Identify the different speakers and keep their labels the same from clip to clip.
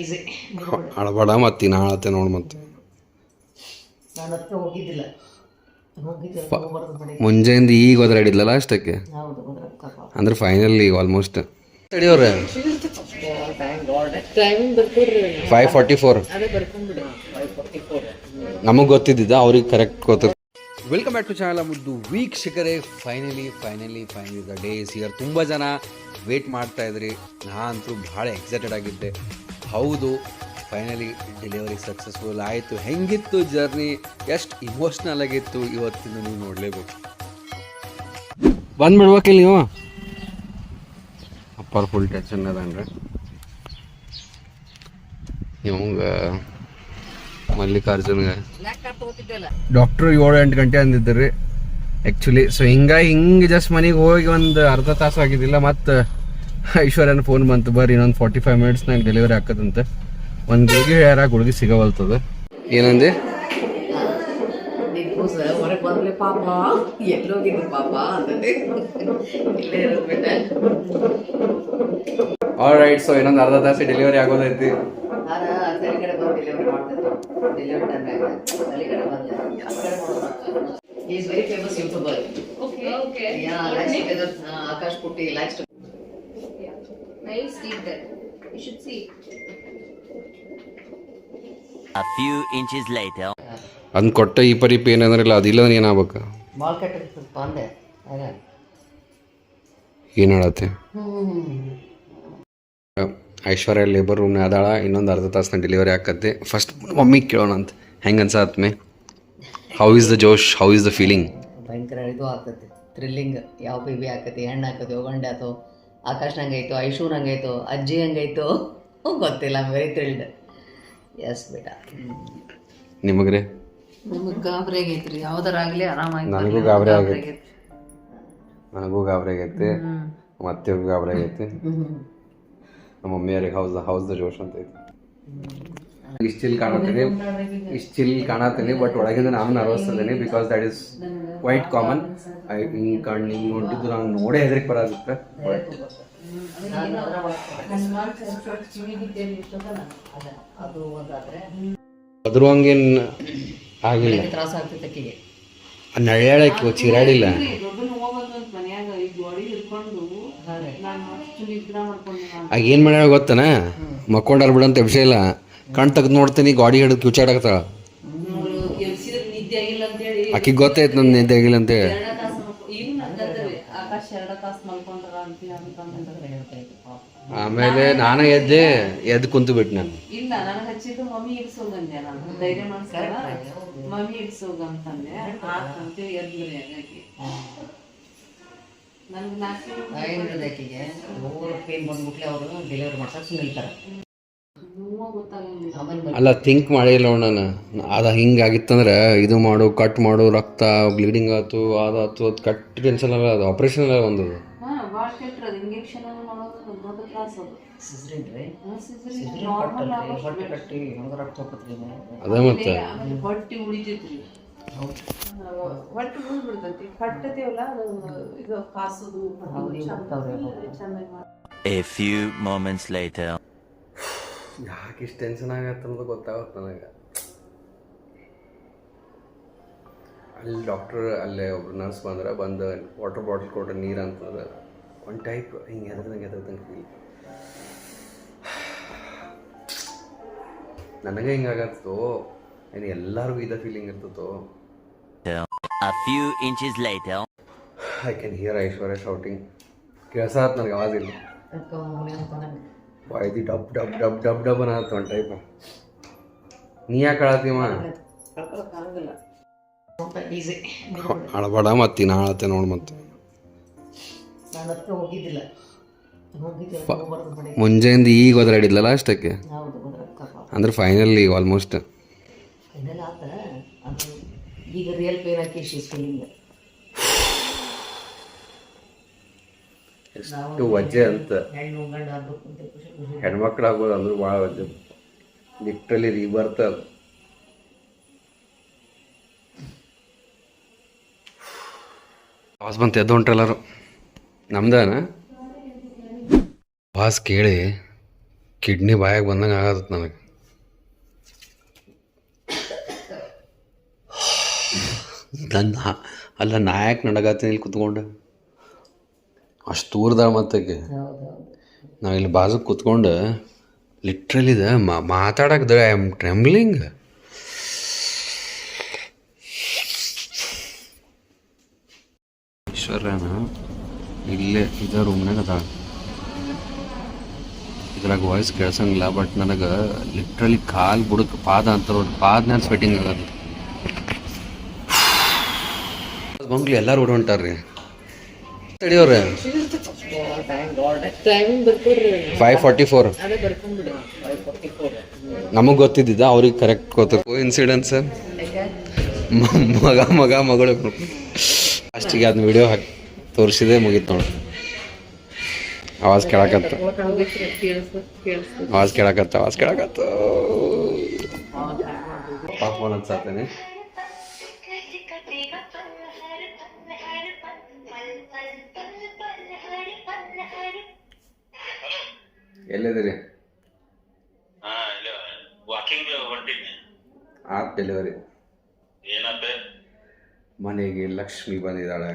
Speaker 1: Easy
Speaker 2: ಮತ್ತಿ ನಾಳತ್ತೆ ನೋಡಿ ಮತ್ತೆ.
Speaker 1: ನಾನು
Speaker 2: ಮುಂಜಾನೆಯಿಂದ ಈಗ ಒದರಾಡಿದ್ಲಲ್ಲ ಅಷ್ಟಕ್ಕೆ? ಅಂದ್ರೆ ಫೈನಲ್ ಈಗ ಆಲ್ಮೋಸ್ಟ್
Speaker 1: ಬರ್ಕೊಡ್ರಿ.
Speaker 2: ಫೈವ್ ಫಾರ್ಟಿ ಫೋರ್ ನಮಗೆ ಗೊತ್ತಿದ್ದಿದ್ದ ಅವ್ರಿಗೆ ಕರೆಕ್ಟ್ ಗೊತ್ತ ವೆಲ್ಕಮ್ ಬ್ಯಾಕ್ ಟು ಚಾನಲ್ ಮುದ್ದು ವೀಕ್ಷಕರೇ finally finally finally the day's here ತುಂಬ ಜನ ವೇಟ್ ಮಾಡ್ತಾ ಇದ್ರಿ. ನಾನಂತೂ ಭಾಳ ಎಕ್ಸೈಟೆಡ್ ಆಗಿದ್ದೆ. ಹೌದು ಫೈನಲಿ ಡೆಲಿವರಿ ಸಕ್ಸಸ್ಫುಲ್ ಆಯಿತು. ಹೆಂಗಿತ್ತು ಜರ್ನಿ ಎಷ್ಟು ಇಮೋಷ್ನಲ್ ಆಗಿತ್ತು ಇವತ್ತಿನ ನೀವು ನೋಡಲೇಬೇಕು. ಬಂದ್ಬಿಡ್ಬೇಕು ಬಿಡ್ಬೇಕಿಲ್ಲ ನೀವು. ಅಪ್ಪರ್ ಫುಲ್ ಟೆನ್ಷನ್ ಅದ ಅಂದ್ರೆ. ನಿಮ್ಗೆ ಮಲ್ಲಿಕಾರ್ಜುನ್ಗೆ ಡಾಕ್ಟ್ರು ಏಳು ಎಂಟು ಗಂಟೆ ಅಂದಿದ್ದರು ಆ್ಯಕ್ಚುಲಿ ಸೊ ಹಿಂಗೆ ಹಿಂಗೆ ಜಸ್ಟ್ ಮನೆಗೆ ಹೋಗಿ ಒಂದು ಅರ್ಧ ತಾಸು ಆಗಿದ್ದಿಲ್ಲ ಮತ್ತು ಐಶ್ವರ್ಯನ ಫೋನ್ ಬಂತು. ಬರ್ರಿ ಇನ್ನೊಂದು ಫಾರ್ಟಿ ಫೈವ್ ಮಿನಿಟ್ಸ್ನಾಗ ಡೆಲಿವರಿ ಹಾಕದಂತೆ ಒಂದು ಗುಳಿಗೆ ಹೇರ ಗುಳಿಗೆ ಸಿಗವಲ್ತದ. ಏನಂದೆ? ಆಲ್ ರೈಟ್ ಸೊ ಇನ್ನೊಂದು ಅರ್ಧ ತಾಸು ಡೆಲಿವರಿ ಆಗೋದೈತಿ.
Speaker 1: ಆಕಾಶ್ ಪುಟ್ಟಿ
Speaker 3: last. Nice deep there. You should see.
Speaker 4: A few inches later.
Speaker 2: ಅದನ್ನ ಕೊಟ್ಟ ಈ ಪರಿ ಪೇನ್ ಅಂದ್ರಲ್ಲ ಅದಿಲ್ಲ ಏನಾಗ್ಬೇಕು?
Speaker 1: ಮಾರ್ಕೆಟ್ ಆಗ
Speaker 2: ಏನು ಹೇಳತ್ತೆ ಐಶ್ವರ್ಯ ಲೇಬರ್ ರೂಮ್ನ ಅದಾಳ ಇನ್ನೊಂದು ಅರ್ಧ ತಾಸನ ಡೆಲಿವರಿ ಆಕತ್ತೆ ಫಸ್ಟ್ ಮಮ್ಮಿ ಕೇಳೋಣ ಅಂತ. ಹೆಂಗೆ ಅನ್ಸತ್ಮೆ? How is the josh how is the feeling
Speaker 1: ಭಯಂಕರ ಇದು ಆಗ್ತೈತಿ. ಥ್ರಿಲ್ಲಿಂಗ್ ಯಾವ ಬೇಬಿ ಆಕತಿ ಹೆಣ್ಣು ಆಕತಿ ಗಂಡೆ ಆತೋ ಆಕಾಶ್ ಹಂಗೈತು ಐಶು ಹಂಗೈತು ಅಜ್ಜಿ ಹಂಗೈತು ಗೊತ್ತಿಲ್ಲ ವೆರಿ ಥ್ರಿಲ್ಡ್ ಎಸ್ ಬೇಟ.
Speaker 2: ನಿಮಗ್ರೆ?
Speaker 1: ನಮಗೆ ಗಾಬರಿ ಆಗೈತ್ರಿ ಯಾವ್ದಾರಾಗಲಿ ಆರಾಮಾಗಿ
Speaker 2: ನನಗೂ ಗಾಬರಿ ಆಗೈತಿ. ನನಗೂ ಗಾಬರಿ ಆಗೈತೆ. ಮತ್ತೆ ಗಾಬರಿ ಆಗೈತಿ. ನಮ್ಮ ಮಮ್ಮಿಯರಿಗೆ ಹೌಸ್ ಹೌಸ್ ದ ಜೋಶ್ ಅಂತ ಐತಿ. ಇಷ್ಟು ಚಿಲ್ ಇಷ್ಟಿಲ್ ಇಷ್ಟು ಚಿಲ್ ಬಟ್ ಒಳಗಿಂದ ನಾನು nervous ಅದೇನಿ because that is quite common I ಹಿಂಗೆ ಕಣ್ಣು ಹಿಂಗೆ ನೋಡಿದ್ದು ನಂಗೆ ನೋಡೇ ಹೆದರಿಕೆ ಬರೋದಿತ್ತೆ. ಬಟ್
Speaker 1: ಅದು ಒಂದಾದ್ರೆ
Speaker 2: ಅದ್ರ ಹಂಗೇನು ಆಗಿಲ್ಲ ನಳ್ಯಾಳಕ್ಕೆ ಚೀರಾಡಿಲ್ಲ. ಆಗ ಏನು ಮಾಡ್ಯಾಳ ಗೊತ್ತನ? ಮಕ್ಕೊಂಡಾರ ಬಿಡಂತ ವಿಷಯ ಇಲ್ಲ. ಕಣ್ ತೆಗೆದು ನೋಡ್ತೀನಿ ಗಾಡಿ ಹಿಡಿದು ಕಿಚಾಡಕತ್ತಾಳ ಆಕಿಗೆ ಗೊತ್ತಾಯ್ತು ನನ್ನ ನಿದ್ದೆ ಆಗಿಲ್ಲ
Speaker 1: ಅಂತ ಪಾಪ
Speaker 2: ಆಮೇಲೆ ನಾನು ಎದ್ದೆ ಎದ್ದು ಕುಂತು ಬಿಟ್ಟು ನಾನು.
Speaker 5: ಇಲ್ಲ ನನಗೆ ಹಚ್ಚಿದ್ದು ಮಮ್ಮಿ ಇಡ್ಸೋಗಂದೆ ನಾನು ಧೈರ್ಯ ಮಾಡ್ಸ್ತಾರ ಮಮ್ಮಿ ಇಡ್ಸೋಗಂತಂದೆ ಆತಂತೆ ಎದ್ರಿ ಹಾಗಾಗಿ ನನ್ಗೆ ನಾಲ್ಕು
Speaker 1: ಏನಿರೋದು ಮೂರು ಪೇನ್ ಬಂದ್ಬಿಟ್ಲೆ ಅವರು ಡೆಲಿವರಿ ಮಾಡ್ಸಕ್ಕೆ ನಿಲ್ತಾರೆ.
Speaker 2: ಅಲ್ಲ ಥಿಂಕ್ ಮಾಡಿಲ್ಲ ನಾನು. ಅದು ಹಿಂಗಾಗಿತ್ತಂದ್ರೆ ಇದು ಮಾಡು ಕಟ್ ಮಾಡು ರಕ್ತ ಬ್ಲೀಡಿಂಗ್ ಆಯ್ತು ಅದಾಯ್ತು ಅದು ಕಟ್ ಟೆನ್ಷನ್ ಅಲ್ಲ ಅದು ಆಪ್ರೇಷನ್ ಅಲ್ಲ ಒಂದು
Speaker 5: ಅದು.
Speaker 2: ಮತ್ತೆ.
Speaker 5: ಹೊಟ್ಟಿ ಉಳಿತೈತ್ರಿ ಕಟ್ಟತೇವಲ್ಲ ಇದು ಕಾಸೋದು. ಚೆನ್ನಾಗಿ
Speaker 4: A few moments later.
Speaker 2: ಯಾಕೆ ಇಷ್ಟು ಟೆನ್ಷನ್ ಆಗತ್ತೆ ಅನ್ನೋದು ಗೊತ್ತಾಗುತ್ತೆ ನನಗೆ. ಅಲ್ಲಿ ಡಾಕ್ಟರ್ ಅಲ್ಲೇ ಒಬ್ರು ನರ್ಸ್ ಬಂದ್ರೆ ಬಂದು ವಾಟರ್ ಬಾಟಲ್ ಕೊಟ್ರೆ ನೀರು ಅಂತಂದ್ರೆ ಒಂದು ಟೈಪ್ ಹಿಂಗೆ ಎದ್ರದಂಗೆ ಎದ್ರದಂಗೆ ಫೀಲ್ ನನಗೆ ಹಿಂಗಾಗತ್ತೋ ಏನು ಎಲ್ಲರಿಗೂ ಇದೇ ಫೀಲಿಂಗ್ ಇರ್ತದೋ
Speaker 4: A few inches later.
Speaker 2: I can hear Aishwarya shouting ಕೇಳ್ಸಾತ್ ನನಗೆ ಆವಾಜ್ ಬಾಯ್ದಿ ಡಬ್ ಡಬ್ ಡಬ್ ಡಬ್ ಡಬ್ ಅನ್ನತ್ತ ಒಂದು ಟೈಪ್ ನೀ ಯಾಕೆ
Speaker 1: ಕಳತೀವ
Speaker 2: ಅಳಬೇಡ ಮತ್ತೆ ನಾಳತ್ತೆ ನೋಡಿ ಮತ್ತೆ.
Speaker 1: ನಾನು ಈಗ
Speaker 2: ಮುಂಜಾನೆಯಿಂದ ಈಗ ಒದರಾಡಿದ್ಲಲ್ಲ ಅಷ್ಟಕ್ಕೆ?
Speaker 1: ಹೋದ್ರೆ
Speaker 2: ಅಂದ್ರೆ ಫೈನಲ್ ಈಗ ಆಲ್ಮೋಸ್ಟ್
Speaker 1: ಈಗ ರಿಯಲ್ ಪೇನ್ ಹಾಕಿ ಶೀಸ್ ಫೀಲಿಂಗ್
Speaker 2: ಎಷ್ಟು ವಜೆ ಅಂತ ಹೆಣ್ಮಕ್ಳು ಆಗ್ಬೋದು ಅಂದ್ರೆ ಭಾಳ ವಜ್ಜೆ. ಲಿಟ್ರಲಿ ರೀಬರ್ತ್ ಅದು. ಬಾಸ್ ಬಂತು ಎದ್ದು ಹೊಂಟ್ರೆಲ್ಲರು ನಮ್ದಾನ? ಬಾಸ್ ಕೇಳಿ ಕಿಡ್ನಿ ಬಾಯಾಗ ಬಂದಂಗೆ ಆಗತ್ತೆ ನನಗೆ. ನನ್ನ ಅಲ್ಲ ನಾಯಕ್ ನಡಗತ್ತೀನಿ ಇಲ್ಲಿ ಕುತ್ಕೊಂಡು. ಅಷ್ಟು ದೂರದಾಗ ಮತ್ತಕ್ಕೆ. ನಾವು ಇಲ್ಲಿ ಬಾಜು ಕೂತ್ಕೊಂಡು ಲಿಟ್ರಲಿ ಇದೆ. ಮಾತಾಡಕ್ಕೆ ಐ ಆಮ್ ಟ್ರೆಂಬ್ಲಿಂಗ್ ಈಶ್ವರ್ಯನ ಇಲ್ಲೇ ಇದ ರೂಮ್ನಾಗ ಅದ ಇದ್ರಾಗ ವಾಯ್ಸ್ ಕೇಳ್ಸಂಗಿಲ್ಲ ಬಟ್ ನನಗೆ ಲಿಟ್ರಲಿ ಕಾಲು ಬುಡಕ್ ಪಾದ ಅಂತ ಪಾದನ ಸ್ವೆಟಿಂಗ್ ಆಗದು ಬಂಗ್ಲಿ ಎಲ್ಲರೂ ಹೊಂಟಾರ್ರಿ ತಡಿಯೋರೆ ಫೈವ್ ಫಾರ್ಟಿ ಫೋರ್ ನಮಗೆ ಗೊತ್ತಿದ್ದಿದ್ದ ಅವ್ರಿಗೆ ಕರೆಕ್ಟ್ ಗೊತ್ತ. ಇನ್ಸಿಡೆನ್ಸ್ ಮಗ ಮಗ ಮಗಳು. ಅಷ್ಟಿಗೆ ಅದನ್ನ ವಿಡಿಯೋ ಹಾಕಿ ತೋರಿಸಿದೆ ಮುಗೀತು ನೋಡಿ. ಆವಾಜ್ ಕೇಳಕತ್ತ. ಆವಾಜ್ ಕೇಳಕತ್ತ ಆವಾಜ್ ಕೇಳಕತ್ತ. ಪಾಪ ಫೋನ್ ಹಚ್ಚಾತೇನೆ. ಎಲ್ಲಿದ್ದೀರಿ
Speaker 6: ಹಾ ಇಲ್ಲ ವಾಕಿಂಗ್ ಹೊಂಟಿನಿ
Speaker 2: ಆಪ್ ಡೆಲಿವರಿ
Speaker 6: ಏನಪ್ಪ?
Speaker 2: ಮನೆಗೆ ಲಕ್ಷ್ಮಿ ಬಂದಿದ್ದಾಳೆ.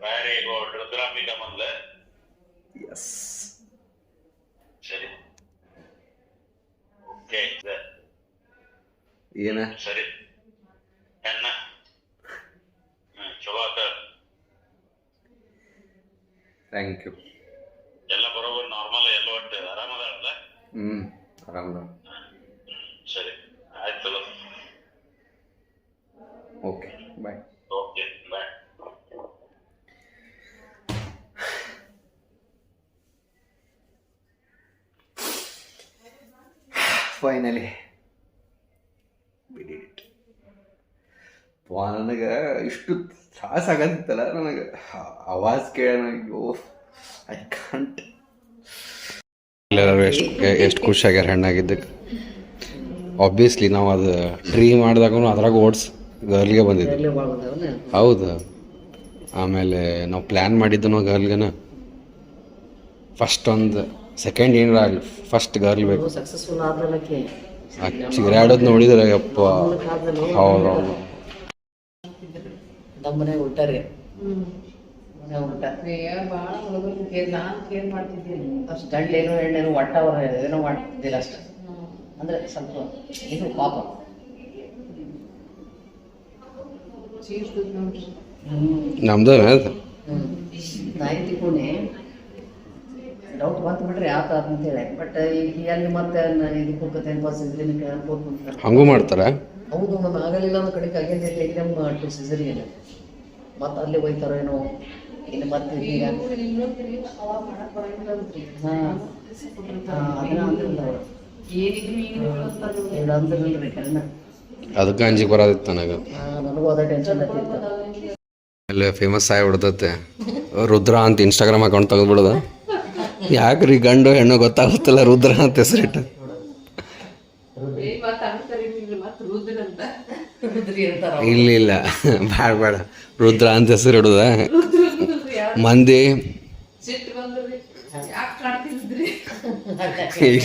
Speaker 6: ವೆರಿ ಗುಡ್ ರುದ್ರಾಂಬಿಕ ಬಂದ್ಲ
Speaker 2: ಎಸ್
Speaker 6: ಸರಿ. ಓಕೆ
Speaker 2: ಏನ?
Speaker 6: ಸರಿ. ಎನ್ನ ಹ್ಮ್ ಚಲೋ ಆತ.
Speaker 2: ಥ್ಯಾಂಕ್ ಯು
Speaker 6: ಎಲ್ಲ ಬರೋಬರ್ ನಾರ್ಮಲ್ ಎಲ್ಲ ಒಟ್ಟು ಆರಾಮದಾಳಲ್ಲ
Speaker 2: ಹ್ಞೂ ಆರಾಮದ.
Speaker 6: ಸರಿ ಆಯ್ತು
Speaker 2: okay bye.
Speaker 6: Okay bye.
Speaker 2: Finally. ವಾ ನನಗೆ ಇಷ್ಟು ಆಗತ್ತಿತ್ತಲ್ಲ ನನಗೆ ಆವಾಜ್ ಕೇಳ ಅಯ್ಯೋ ಐ ಕಾಂಟ್. ಎಲ್ಲರೂ ಎಷ್ಟು ಎಷ್ಟು ಖುಷಿ ಆಗ್ಯಾರ ಹೆಣ್ಣಾಗಿದ್ದಕ್ಕೆ ಆಬ್ವಿಯಸ್ಲಿ ನಾವು ಅದು ಟ್ರೀ ಮಾಡಿದಾಗೂ ಅದ್ರಾಗ ಓಡ್ಸ್ ಗರ್ಲ್ಗೆ ಬಂದಿದ್ದು. ಹೌದು. ಆಮೇಲೆ ನಾವು ಪ್ಲ್ಯಾನ್ ಮಾಡಿದ್ದನು ಗರ್ಲ್ಗನ ಫಸ್ಟ್ ಒಂದು ಸೆಕೆಂಡ್ ಏನಾರ ಆಗಲಿ ಫಸ್ಟ್ ಗರ್ಲ್ ಬೇಕು. ಚಿಗರಾಡೋದು ನೋಡಿದ್ರೆ ಯಪ್ಪ ಹೌದು.
Speaker 1: ಉಲ್ಟಾ
Speaker 5: ಭಾಳ ಹುಡುಗರು ಕೇರ್ ನಾನು ಕೇರ್ ಮಾಡ್ತಿದ್ದೀನಿ
Speaker 1: ಅಷ್ಟು ಗಂಡ್ಲು ಏನೋ ಹೆಣ್ಣೇನೋ ಒಟ್ಟ ಅವ್ರ ಏನೋ ಮಾಡ್ತಿದ್ದಿಲ್ಲ ಅಷ್ಟು ಅಂದ್ರೆ ಸ್ವಲ್ಪ ಇದು ಪಾಪ
Speaker 2: ನಮ್ದು
Speaker 1: ನಾಯಿ ತಿಕ್ಕೊಂಡೆ ಡೌಟ್ ಬಂತು ಬಿಡ್ರಿ ಆತ ಅಂತೇಳಿ ಬಟ್ ಈಗ ಅಲ್ಲಿ ಮತ್ತೆ ಇದಕ್ಕೆ ಹೋಗ್ತೇನೆ ಬಸ್ ಇದಕ್ಕೆ ಅನ್ಬೋದು
Speaker 2: ಹಂಗೂ ಮಾಡ್ತಾರ.
Speaker 1: ಹೌದು, ನಮ್ಮ ಆಗಲಿಲ್ಲ ಅನ್ನೋ ಕಡೆಗೆ ಆಗಿಂದ ಎಕ್ದಮ್ ಟು ಸಿಸರಿಯನ್ ಮತ್ತೆ ಅಲ್ಲಿ ಹೋಯ್ತಾರೋ ಏನೋ. ಇನ್ನು ಮತ್ತೆ ಈಗ
Speaker 2: ಅದಕ್ಕೆ ಅಂಜಿಗೆ ಬರೋದಿತ್ತು ನನಗೆ. ಅಲ್ಲೇ ಫೇಮಸ್ ಆಗಿಬಿಡ್ತತೆ ರುದ್ರ ಅಂತ ಇನ್ಸ್ಟಾಗ್ರಾಮ್ ಅಕೌಂಟ್ ತೆಗೆದ್ಬಿಡೋದು. ಯಾಕ್ರಿ ಗಂಡು ಹೆಣ್ಣು ಗೊತ್ತಾಗುತ್ತಲ್ಲ ರುದ್ರ ಅಂತ ಹೆಸರಿಟ್ಟು. ಇಲ್ಲ ಇಲ್ಲ. ಬೇಡ ಬೇಡ ರುದ್ರ ಅಂತ ಹೆಸರು ಇಡೋದ ಮಂದಿ.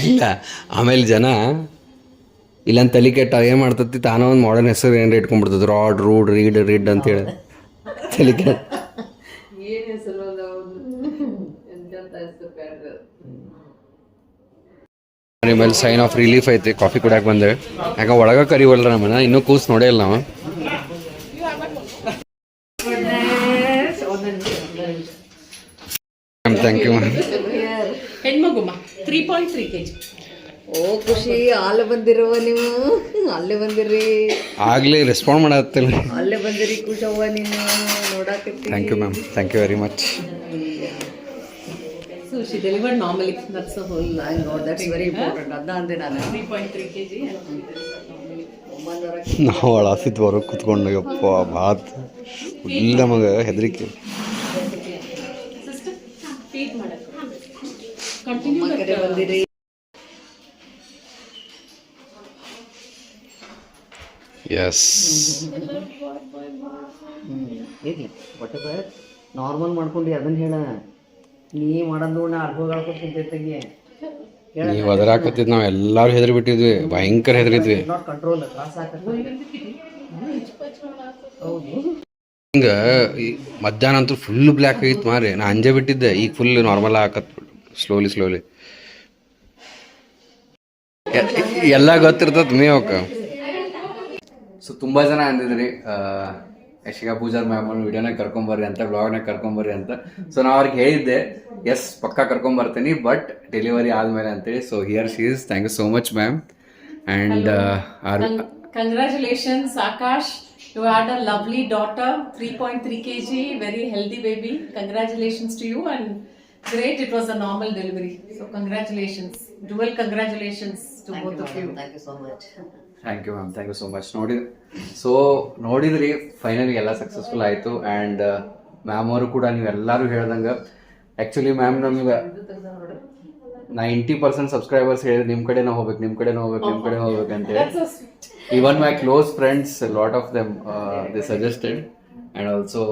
Speaker 2: ಇಲ್ಲ ಆಮೇಲೆ ಜನ ಇಲ್ಲಂತ ತಲೆ ಕೆಟ್ಟ ಏನು ಮಾಡ್ತತಿ ತಾನೋ ಒಂದು ಮಾಡರ್ನ್ ಹೆಸರು ಏನಾರ ಇಟ್ಕೊಂಡ್ಬಿಡ್ತದೆ ರಾಡ್ ರೂಡ್ ರೀಡ್ ರೀಡ್ ಅಂತೇಳಿ ತಲೆ ಕೆಟ್ಟ. ಮೇಲೆ ಸೈನ್ ಆಫ್ ರಿಲೀಫ್ ಐತಿ ಕಾಫಿ ಕುಡಿಯಕ್ಕೆ ಬಂದೆ. ಯಾಕೆ ಒಳಗೆ ಕರಿವಲ್ರ ನಮ್ಮನ್ನ ಇನ್ನೂ ಕೂಸ್ ನೋಡೇ ಇಲ್ಲ ನಾವು. Thank you
Speaker 5: ಹೆಣ್ಮಗುಮ್ಮ three point three K G
Speaker 1: ಓ ಖುಷಿ. ಅಲ್ಲಿ ಬಂದಿರುವ ನೀವು. ಅಲ್ಲಿ ಬಂದಿರಿ.
Speaker 2: ಆಗಲೇ ರೆಸ್ಪಾಂಡ್ ಮಾಡತ್ತಿಲ್ಲ
Speaker 1: ಅಲ್ಲೇ ಬಂದಿರಿ ಖುಷವ್ವ ನೀನು. ನೋಡಾಕತ್ತಿ
Speaker 2: thank you ma'am thank you very much
Speaker 5: so she delivered normally that's a whole
Speaker 1: that's very important ಅಂದೆ ನಾನು.
Speaker 5: Three point three K G
Speaker 2: ನಾವು ಅಳಾಸಿದ್ ಹೊರಗೆ ಕುತ್ಕೊಂಡು ಯಪ್ಪ ಭಾತ್. ಇಲ್ಲ ನಮಗೆ ಹೆದರಿಕೆ.
Speaker 1: ಕಡೆ ಬಂದಿರಿ.
Speaker 2: ಎಸ್
Speaker 1: ಇರ್ಲಿ ಎವರ್ ನಾರ್ಮಲ್ ಮಾಡ್ಕೊಂಡು ಅದನ್ನ ಹೇಳ. ನೀ ಮಾಡೋದು ನಾ ಅರ್ಗೋಗಳು ಕುಂತಿರ್ತೀಗಿ
Speaker 2: ನೀವು ಅದರಾಕತ್ತಿದ್ ನಾವು ಎಲ್ಲಾರು ಹೆದರಿ ಬಿಟ್ಟಿದ್ವಿ ಭಯಂಕರ ಹೆದರಿದ್ವಿ.
Speaker 1: ಕಂಟ್ರೋಲ್
Speaker 2: ಹಿಂಗ ಮಧ್ಯಾಹ್ನ ಅಂತೂ ಫುಲ್ ಬ್ಲ್ಯಾಕ್ ಆಗಿತ್ತು ಮಾರಿ ನಾ ಅಂಜೆ ಬಿಟ್ಟಿದ್ದೆ ಈಗ ಫುಲ್ ನಾರ್ಮಲ್ ಹಾಕತ್. ಸ್ಲೋಲಿ ಸ್ಲೋಲಿ ಎಲ್ಲ ಗೊತ್ತಿರ್ತದ ನೀವು ಸೊ ತುಂಬ ಜನ ಅಂದಿದ್ರಿ ಯಶಿಕಾ ಪೂಜಾರ್ ಮ್ಯಾಮ್ ವಿಡಿಯೋನಾಗ ಕರ್ಕೊಂಬರ್ರಿ ಅಂತ ಬ್ಲಾಗ್ನಾಗ ಕರ್ಕೊಂಬರ್ರಿ ಅಂತ. ಸೊ ನಾ ಅವ್ರಿಗೆ ಹೇಳಿದ್ದೆ ಎಸ್ ಪಕ್ಕಾ ಕರ್ಕೊಂಬರ್ತೀನಿ ಬಟ್ ಡೆಲಿವರಿ ಆದಮೇಲೆ ಅಂತೇಳಿ. So here she's thank you so much ma'am and are
Speaker 5: Congratulations, Akash. You had a lovely daughter, 3.3 kg, very healthy baby. Congratulations to you and great, it was a normal delivery. So congratulations, dual congratulations to both of you.
Speaker 1: Thank you so much
Speaker 2: thank you ma'am thank you so much ನೋಡಿ so ನೋಡಿದ್ರಿ finally ಎಲ್ಲ successful ಆಯಿತು. And ma'am ಅವರು ಕೂಡ ನೀವೆಲ್ಲರೂ ಹೇಳ್ದಂಗೆ actually ma'am ನಮ್ಗೆ ninety percent subscribers ಹೇಳಿದ್ರು ನಿಮ್ಮ ಕಡೆನೇ ಹೋಗ್ಬೇಕು ನಿಮ್ಮ ಕಡೆನೇ ಹೋಗ್ಬೇಕು ನಿಮ್ಮ ಕಡೆ ಹೋಗ್ಬೇಕು ಅಂತೇಳಿ
Speaker 5: That's so sweet.
Speaker 2: Even my close friends lot of them they suggested and also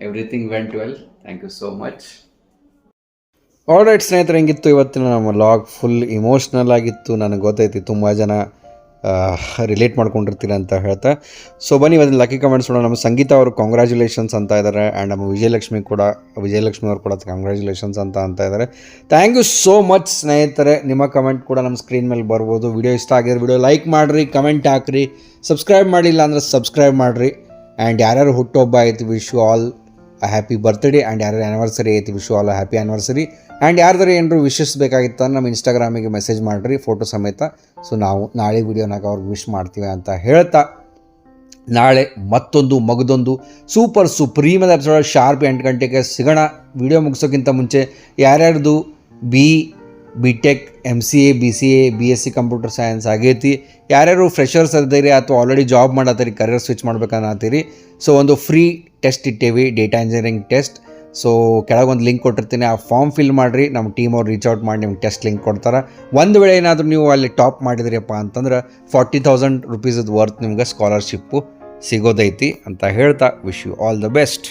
Speaker 2: everything went well thank you so much alright ಸ್ನೇಹಿತರೆ, ಹೆಂಗಿತ್ತು ಇವತ್ತಿನ ನಮ್ಮ ಲಾಗ್ ಫುಲ್ ಇಮೋಷ್ನಲ್ ಆಗಿತ್ತು. ನನಗೆ ಗೊತ್ತೈತಿ, ತುಂಬ ಜನ ರಿಲೇಟ್ ಮಾಡ್ಕೊಂಡಿರ್ತೀರ ಅಂತ ಹೇಳ್ತಾ. ಸೊ ಬನ್ನಿ, ಇವತ್ತಿನ ಲಕ್ಕಿ ಕಮೆಂಟ್ಸ್ ನೋಡೋಣ. ನಮ್ಮ ಸಂಗೀತ ಅವರು ಕಾಂಗ್ರ್ಯಾಚುಲೇಷನ್ಸ್ ಅಂತ ಇದ್ದಾರೆ. ಆ್ಯಂಡ್ ನಮ್ಮ ವಿಜಯಲಕ್ಷ್ಮಿ ಕೂಡ, ವಿಜಯಲಕ್ಷ್ಮಿ ಅವರು ಕೂಡ ಕಾಂಗ್ರ್ಯಾಚುಲೇಷನ್ಸ್ ಅಂತ ಅಂತ ಇದ್ದಾರೆ. ಥ್ಯಾಂಕ್ ಯು ಸೋ ಮಚ್ ಸ್ನೇಹಿತರೆ. ನಿಮ್ಮ ಕಮೆಂಟ್ ಕೂಡ ನಮ್ಮ ಸ್ಕ್ರೀನ್ ಮೇಲೆ ಬರ್ಬೋದು. ವಿಡಿಯೋ ಇಷ್ಟ ಆಗಿದ್ರೆ ವಿಡಿಯೋ ಲೈಕ್ ಮಾಡಿರಿ ಕಮೆಂಟ್ ಹಾಕ್ರಿ. ಸಬ್ಸ್ಕ್ರೈಬ್ ಮಾಡಿಲ್ಲ ಅಂದರೆ ಸಬ್ಸ್ಕ್ರೈಬ್ ಮಾಡಿರಿ. ಆ್ಯಂಡ್ ಯಾರ್ಯಾರು ಹುಟ್ಟುಹಬ್ಬ ಆಯಿತು wish you all a happy birthday and ಯಾರು ಆ್ಯನಿವರ್ಸರಿ ಐತಿ wish all happy anniversary and ಯಾರ್ದಾರು ಏನಾರು ವಿಶಸ್ ಬೇಕಾಗಿತ್ತು ನಮ್ಮ ಇನ್ಸ್ಟಾಗ್ರಾಮಿಗೆ ಮೆಸೇಜ್ ಮಾಡಿರಿ ಫೋಟೋ ಸಮೇತ. ಸೊ ನಾವು ನಾಳೆ ವಿಡಿಯೋನಾಗ ಅವ್ರಿಗೆ ವಿಶ್ ಮಾಡ್ತೀವಿ ಅಂತ ಹೇಳ್ತಾ, ನಾಳೆ ಮತ್ತೊಂದು ಮಗದೊಂದು ಸೂಪರ್ ಸುಪ್ರೀಮದ ಎಪಿಸೋಡ್ ಶಾರ್ಪ್ ಎಂಟು ಗಂಟೆಗೆ ಸಿಗೋಣ. ವಿಡಿಯೋ ಮುಗಿಸೋಕ್ಕಿಂತ ಮುಂಚೆ ಯಾರ್ಯಾರ್ದು B B tech M C A B C A B S C computer science ಆಗೈತಿ, ಯಾರ್ಯಾರು ಫ್ರೆಷರ್ಸ್ ಅದಿರಿ ಅಥವಾ ಆಲ್ರೆಡಿ ಜಾಬ್ ಮಾಡತ್ತೀರಿ ಕರಿಯರ್ ಸ್ವಿಚ್ ಮಾಡ್ಬೇಕನ್ನತ್ತೀರಿ. ಸೊ ಒಂದು ಫ್ರೀ ಟೆಸ್ಟ್ ಇಟ್ಟೇವಿ ಡೇಟಾ ಇಂಜಿನಿಯರಿಂಗ್ ಟೆಸ್ಟ್ ಸೊ ಕೆಳಗೊಂದು ಲಿಂಕ್ ಕೊಟ್ಟಿರ್ತೀನಿ, ಆ ಫಾರ್ಮ್ ಫಿಲ್ ಮಾಡಿರಿ ನಮ್ಮ ಟೀಮ್ ಅವ್ರು ರೀಚ್ ಔಟ್ ಮಾಡಿ ನಿಮ್ಗೆ ಟೆಸ್ಟ್ ಲಿಂಕ್ ಕೊಡ್ತಾರೆ. ಒಂದು ವೇಳೆ ಏನಾದರೂ ನೀವು ಅಲ್ಲಿ ಟಾಪ್ ಮಾಡಿದ್ರಿಯಪ್ಪ ಅಂತಂದ್ರೆ ಫಾರ್ಟಿ ತೌಸಂಡ್ ರುಪೀಸದ ವರ್ತ್ ನಿಮ್ಗೆ ಸ್ಕಾಲರ್ಶಿಪ್ಪು ಸಿಗೋದೈತಿ ಅಂತ ಹೇಳ್ತಾ wish you all the best